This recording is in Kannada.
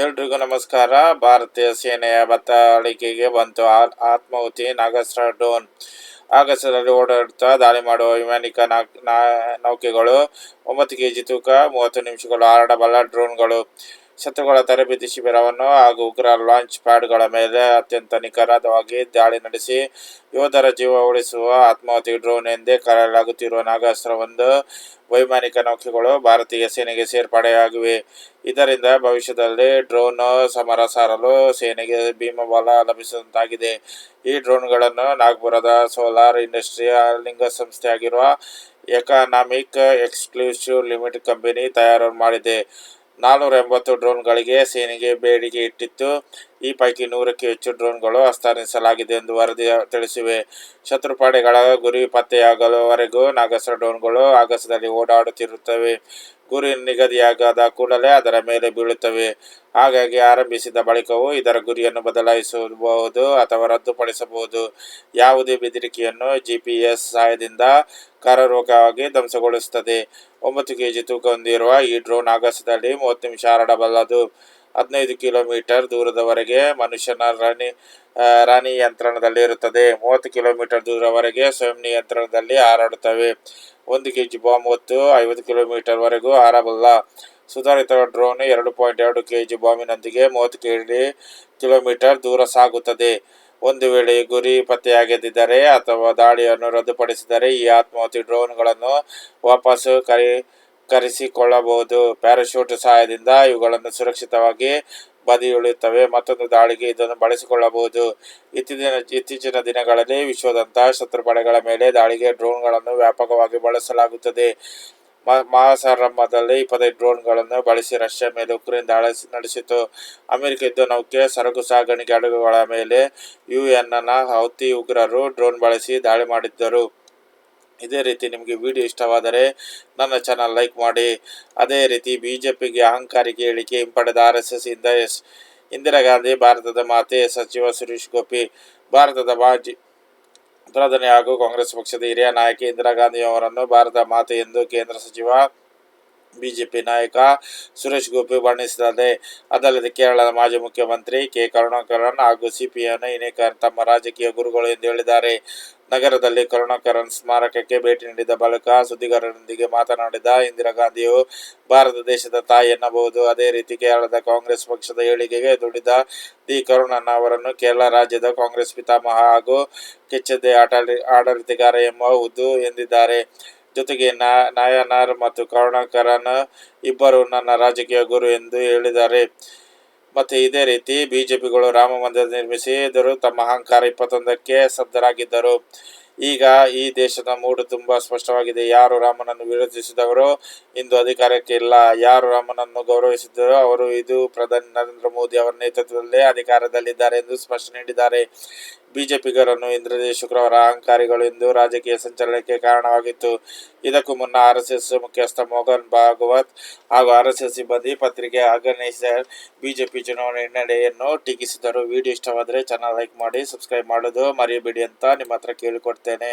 ಎಲ್ರಿಗೂ ನಮಸ್ಕಾರ. ಭಾರತೀಯ ಸೇನೆಯ ಬತ್ತಳಿಕೆಗೆ ಬಂತು ಆತ್ಮಾಹುತಿ ನಾಗಸ್ತ್ರ ಡ್ರೋನ್. ಆಗಸದಲ್ಲಿ ಓಡಾಡುತ್ತಾ ದಾಳಿ ಮಾಡುವ ವೈಮಾನಿಕ ನೌಕೆಗಳು ಒಂಬತ್ತು ಕೆಜಿ ತೂಕ, ಮೂವತ್ತು ನಿಮಿಷಗಳು ಹಾರಾಡಬಲ್ಲ ಡ್ರೋನ್ಗಳು. ಶತ್ರುಗಳ ತರಬೇತಿ ಶಿಬಿರವನ್ನು ಹಾಗೂ ಉಗ್ರ ಲಾಂಚ್ ಪ್ಯಾಡ್ಗಳ ಮೇಲೆ ಅತ್ಯಂತ ನಿಖರವಾಗಿ ದಾಳಿ ನಡೆಸಿ ಯೋಧರ ಜೀವ ಉಳಿಸುವ ಆತ್ಮಾಹುತಿ ಡ್ರೋನ್ ಎಂದೇ ಕರೆಯಲಾಗುತ್ತಿರುವ ನಾಗಾಸ್ತ್ರವೊಂದು ವೈಮಾನಿಕ ನೌಕೆಗಳು ಭಾರತೀಯ ಸೇನೆಗೆ ಸೇರ್ಪಡೆಯಾಗಿವೆ. ಇದರಿಂದ ಭವಿಷ್ಯದಲ್ಲಿ ಡ್ರೋನ್ ಸಮರ ಸಾರಲು ಸೇನೆಗೆ ಭೀಮಬಲ ಲಭಿಸುವಂತಾಗಿದೆ ಈ ಡ್ರೋನ್ಗಳನ್ನು ನಾಗ್ಪುರದ ಸೋಲಾರ್ ಇಂಡಸ್ಟ್ರಿಯಲ್ ಲಿಂಗ ಸಂಸ್ಥೆಯಾಗಿರುವ ಎಕನಾಮಿಕ್ ಎಕ್ಸ್ಕ್ಲೂಸಿವ್ ಲಿಮಿಟೆಡ್ ಕಂಪನಿ ತಯಾರು ಮಾಡಿದೆ. ನಾನ್ನೂರ ಎಂಬತ್ತು ಡ್ರೋನ್ಗಳಿಗೆ ಸೇನೆಗೆ ಬೇಡಿಕೆ ಇಟ್ಟಿತ್ತು. ಈ ಪೈಕಿ ನೂರಕ್ಕೂ ಹೆಚ್ಚು ಡ್ರೋನ್ಗಳು ಹಸ್ತಾನಿಸಲಾಗಿದೆ ಎಂದು ವರದಿ ತಿಳಿಸಿವೆ. ಶತ್ರು ಪಡೆಗಳ ಗುರಿ ಪತ್ತೆಯಾಗಲುವರೆಗೂ ನಾಗಸ ಡ್ರೋನ್ಗಳು ಆಗಸದಲ್ಲಿ ಓಡಾಡುತ್ತಿರುತ್ತವೆ. ಗುರಿ ನಿಗದಿಯಾಗದ ಕೂಡಲೇ ಅದರ ಮೇಲೆ ಬೀಳುತ್ತವೆ. ಹಾಗಾಗಿ ಆರಂಭಿಸಿದ ಬಳಿಕವೂ ಇದರ ಗುರಿಯನ್ನು ಬದಲಾಯಿಸಬಹುದು ಅಥವಾ ರದ್ದುಪಡಿಸಬಹುದು. ಯಾವುದೇ ಬೆದರಿಕೆಯನ್ನು ಜಿಪಿಎಸ್ ಸಹಾಯದಿಂದ ಕರಾರುವಕ್ಕಾಗಿ ಧ್ವಂಸಗೊಳಿಸುತ್ತದೆ. ಒಂಬತ್ತು ಕೆಜಿ ತೂಕ ಹೊಂದಿರುವ ಈ ಡ್ರೋನ್ ಆಗಸದಲ್ಲಿ ಮೂವತ್ತು ನಿಮಿಷ ಹರಡಬಲ್ಲದು. ಹದಿನೈದು ಕಿಲೋಮೀಟರ್ ದೂರದವರೆಗೆ ಮನುಷ್ಯನ ರಾಣಿ ರಾಣಿ ಯಂತ್ರಣದಲ್ಲಿ ಇರುತ್ತದೆ. ಮೂವತ್ತು ಕಿಲೋಮೀಟರ್ ದೂರವರೆಗೆ ಸ್ವಯಂ ನಿಯಂತ್ರಣದಲ್ಲಿ ಹಾರಾಡುತ್ತವೆ. ಒಂದು ಕೆ ಜಿ ಬಾಂಬ್ ಹೊತ್ತು ಐವತ್ತು ಕಿಲೋಮೀಟರ್ ವರೆಗೂ ಹಾರಬಲ್ಲ. ಸುಧಾರಿತ ಡ್ರೋನ್ ಎರಡು ಪಾಯಿಂಟ್ ಎರಡು ಕೆ ಜಿ ಬಾಂಬಿನೊಂದಿಗೆ ಮೂವತ್ತು ಕೆಡಿ ಕಿಲೋಮೀಟರ್ ದೂರ ಸಾಗುತ್ತದೆ. ಒಂದು ವೇಳೆ ಗುರಿ ಪತ್ತೆಯಾಗದಿದ್ದರೆ ಅಥವಾ ದಾಳಿಯನ್ನು ರದ್ದುಪಡಿಸಿದರೆ ಈ ಆತ್ಮಾಹುತಿ ಡ್ರೋನ್ಗಳನ್ನು ವಾಪಸ್ಸು ಕರೆ ಕರೆಸಿಕೊಳ್ಳಬಹುದು. ಪ್ಯಾರಾಶೂಟ್ ಸಹಾಯದಿಂದ ಇವುಗಳನ್ನು ಸುರಕ್ಷಿತವಾಗಿ ಬದಿಯುಳಿಯುತ್ತವೆ. ಮತ್ತೊಂದು ದಾಳಿಗೆ ಇದನ್ನು ಬಳಸಿಕೊಳ್ಳಬಹುದು. ಇತ್ತೀಚಿನ ಇತ್ತೀಚಿನ ದಿನಗಳಲ್ಲಿ ವಿಶ್ವದಂತಹ ಶತ್ರು ಪಡೆಗಳ ಮೇಲೆ ದಾಳಿಗೆ ಡ್ರೋನ್ಗಳನ್ನು ವ್ಯಾಪಕವಾಗಿ ಬಳಸಲಾಗುತ್ತದೆ. ಮಹಾಸಾರಂಭದಲ್ಲಿ ಇಪ್ಪತ್ತೈದು ಡ್ರೋನ್ಗಳನ್ನು ಬಳಸಿ ರಷ್ಯಾ ಮೇಲೆ ಉಕ್ರೇನ್ ದಾಳಿ ನಡೆಸಿತು ಅಮೆರಿಕ ಯುದ್ಧ ನೌಕೆ ಸರಕು ಸಾಗಾಣಿಕೆ ಹಡಗುಗಳ ಮೇಲೆ ಯುಎನ್ನ ಹೌತಿ ಉಗ್ರರು ಡ್ರೋನ್ ಬಳಸಿ ದಾಳಿ ಮಾಡಿದ್ದರು. ಇದೇ ರೀತಿ ನಿಮಗೆ ವಿಡಿಯೋ ಇಷ್ಟವಾದರೆ ನನ್ನ ಚಾನಲ್ ಲೈಕ್ ಮಾಡಿ. ಅದೇ ರೀತಿ ಬಿಜೆಪಿಗೆ ಅಹಂಕಾರಿಕೆ ಹೇಳಿಕೆ ಹಿಂಪಡೆದ ಆರ್ ಎಸ್ ಎಸ್ ಇಂದ ಎಸ್ ಇಂದಿರಾ ಗಾಂಧಿ, ಭಾರತದ ಮಾತೆ ಸಚಿವ ಸುರೇಶ್ ಗೋಪಿ, ಭಾರತದ ಮಾಜಿ ಪ್ರಧಾನಿ ಹಾಗೂ ಕಾಂಗ್ರೆಸ್ ಪಕ್ಷದ ಹಿರಿಯ ನಾಯಕಿ ಇಂದಿರಾ ಗಾಂಧಿ ಅವರನ್ನು ಭಾರತ ಮಾತೆ ಎಂದು ಕೇಂದ್ರ ಸಚಿವ ಬಿಜೆಪಿ ನಾಯಕ ಸುರೇಶ್ ಗೋಪಿ ಬಣ್ಣಿಸಿದ್ದಾರೆ ಅದಲ್ಲದೆ ಕೇರಳದ ಮಾಜಿ ಮುಖ್ಯಮಂತ್ರಿ ಕೆ. ಕರುಣಾಕರನ್ ಹಾಗೂ ಸಿಪಿಎನ್ ಇನೇಕರ್ ತಮ್ಮ ರಾಜಕೀಯ ಗುರುಗಳು ಎಂದು ಹೇಳಿದ್ದಾರೆ. ನಗರದಲ್ಲಿ ಕರುಣಾಕರನ್ ಸ್ಮಾರಕಕ್ಕೆ ಭೇಟಿ ನೀಡಿದ ಬಳಿಕ ಸುದ್ದಿಗಾರರೊಂದಿಗೆ ಮಾತನಾಡಿದ ಇಂದಿರಾ ಗಾಂಧಿಯು, ಭಾರತ ದೇಶದ ತಾಯಿ ಎನ್ನಬಹುದು. ಅದೇ ರೀತಿ ಕೇರಳದ ಕಾಂಗ್ರೆಸ್ ಪಕ್ಷದ ಏಳಿಗೆಗೆ ದುಡಿದ ಡಿ. ಕರುಣನ್ ಅವರನ್ನು ಕೇರಳ ರಾಜ್ಯದ ಕಾಂಗ್ರೆಸ್ ಪಿತಾಮಹ ಹಾಗೂ ಕೆಚ್ಚದೆ ಆಡಳಿ ಆಡಳಿತಗಾರ ಎಂಬುದು ಎಂದಿದ್ದಾರೆ. ಜೊತೆಗೆ ನಾಯನಾರ್ ಮತ್ತು ಕರುಣಾಕರನ್ ಇಬ್ಬರು ನನ್ನ ರಾಜಕೀಯ ಗುರು ಎಂದು ಹೇಳಿದ್ದಾರೆ. ಮತ್ತು ಇದೇ ರೀತಿ ಬಿಜೆಪಿಗಳು ರಾಮ ಮಂದಿರ ನಿರ್ಮಿಸಿದರು ತಮ್ಮ ಅಹಂಕಾರ ಇಪ್ಪತ್ತೊಂದಕ್ಕೆ ಸದ್ದರಾಗಿದ್ದರು ಈಗ ಈ ದೇಶದ ಮೂಡು ತುಂಬಾ ಸ್ಪಷ್ಟವಾಗಿದೆ. ಯಾರು ರಾಮನನ್ನು ವಿರೋಧಿಸಿದವರು ಇಂದು ಅಧಿಕಾರಕ್ಕೆ ಇಲ್ಲ. ಯಾರು ರಾಮನನ್ನು ಗೌರವಿಸಿದರೋ ಅವರು ಇದು ಪ್ರಧಾನಿ ನರೇಂದ್ರ ಮೋದಿ ಅವರ ನೇತೃತ್ವದಲ್ಲೇ ಅಧಿಕಾರದಲ್ಲಿದ್ದಾರೆ ಎಂದು ಸ್ಪಷ್ಟ ನೀಡಿದ್ದಾರೆ. ಬಿಜೆಪಿಗರನ್ನು ಇಂದ್ರದೇ ಶುಕ್ರವಾರ ಅಹಂಕಾರಿಗಳು ಎಂದು ರಾಜಕೀಯ ಸಂಚಲನಕ್ಕೆ ಕಾರಣವಾಗಿತ್ತು. ಇದಕ್ಕೂ ಮುನ್ನ ಆರ್ಎಸ್ಎಸ್ ಮುಖ್ಯಸ್ಥ ಮೋಹನ್ ಭಾಗವತ್ ಹಾಗೂ ಆರ್ಎಸ್ಎಸ್ ಸಿಬ್ಬಂದಿ ಪತ್ರಿಕೆ ಆರ್ಗನೈಸರ್ ಬಿಜೆಪಿ ಚುನಾವಣೆ ಹಿನ್ನಡೆಯನ್ನು ಟೀಕಿಸಿದರು. ವಿಡಿಯೋ ಇಷ್ಟವಾದರೆ ಚಾನಲ್ ಲೈಕ್ ಮಾಡಿ ಸಬ್ಸ್ಕ್ರೈಬ್ ಮಾಡೋದು ಮರೆಯಬೇಡಿ ಅಂತ ನಿಮ್ಮ ಹತ್ರ ಕೇಳಿಕೊಡ್ತೇನೆ.